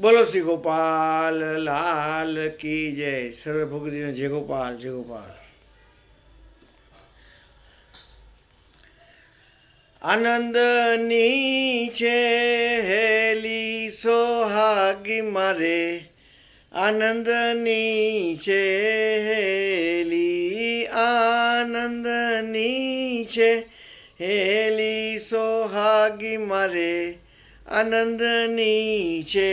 બોલો શ્રી ગોપાલ, લાલ કી જય. સર્વે ભગવતીઓ જય ગોપાલ જય ગોપાલ. આનંદની છે હેલી સોહાગી મારે. આનંદની છે હેલી આનંદની છે હેલી સોહાગી મારે. આનંદની છે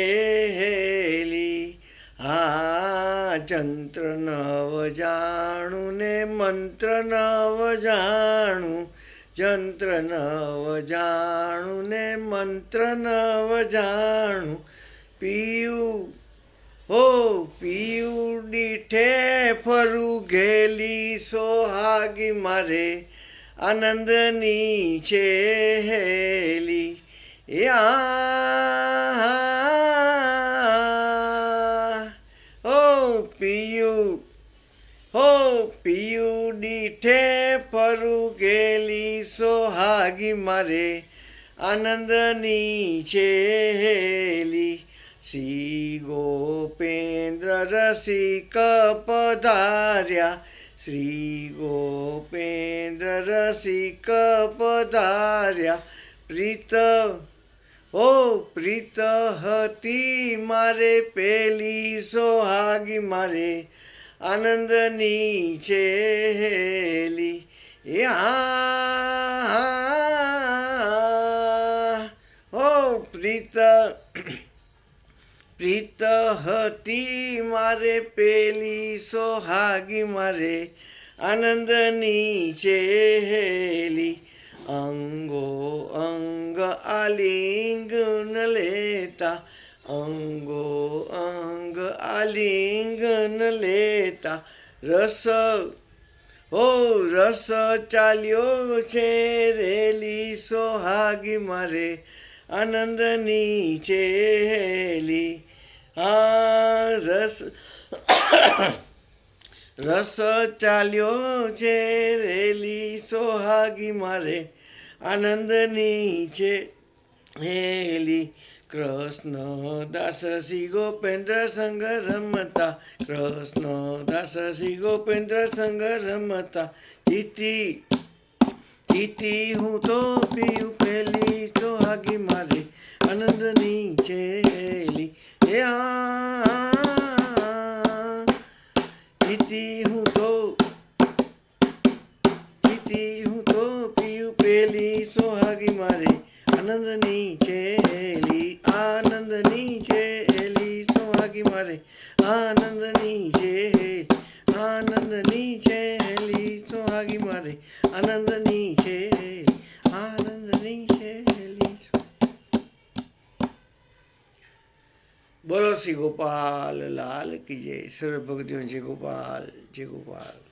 હેલી આ જંત્ર નવ જાણું ને મંત્ર નવ જાણું જંત્ર નવ જાણું ને મંત્ર નવ જાણું. પીયું, હો પીયું દીઠે ફરું ઘેલી સોહાગી મારે આનંદની છે હેલી એ હો પિયું હો પિયું દીઠે ફરું ગેલી સોહાગી મારે. આનંદની છે હેલી શ્રી ગોપેન્દ્ર રસિક પધાર્યા. શ્રી ગોપેન્દ્ર રસિક પધાર્યા. પ્રીત ઓ પ્રીત હતી મારે પેલી સોહાગી, મારે આનંદની છે હેલી આ ઓ પ્રીત પ્રીત હતી મારે પેલી સોહાગી, મારે આનંદની છે લેતા, અંગો અંગ આલિંગન લેતા. રસ, ઓ રસ ચાલ્યો છે રેલી સોહાગી મારે, આનંદની છે હેલી આ રસ રસ ચાલ્યો છે રેલી સોહાગી મારે, આનંદની છે હેલી કૃષ્ણ દાસ શ્રી ગોપેન્દ્ર સંગ રમતા. કૃષ્ણ દાસ શ્રી ગોપેન્દ્ર સંગ રમતા. જીતી જીતી હું તો પીયું પેલી સોહાગી મારી આનંદની છે હેલી હે આ જીતી હું તો જીતી હું તો પીયું પેલી મારે આનંદની ચેલી આનંદની ચેલી. સોહાગી મારે? આનંદની ચેલી આનંદની ચેલી. સોહાગી મારે? આનંદની ચેલી આનંદની ચેલી. બોલો શ્રી ગોપાલ લાલ કી જય. સર્વ જય ગોપાલ જય ગોપાલ.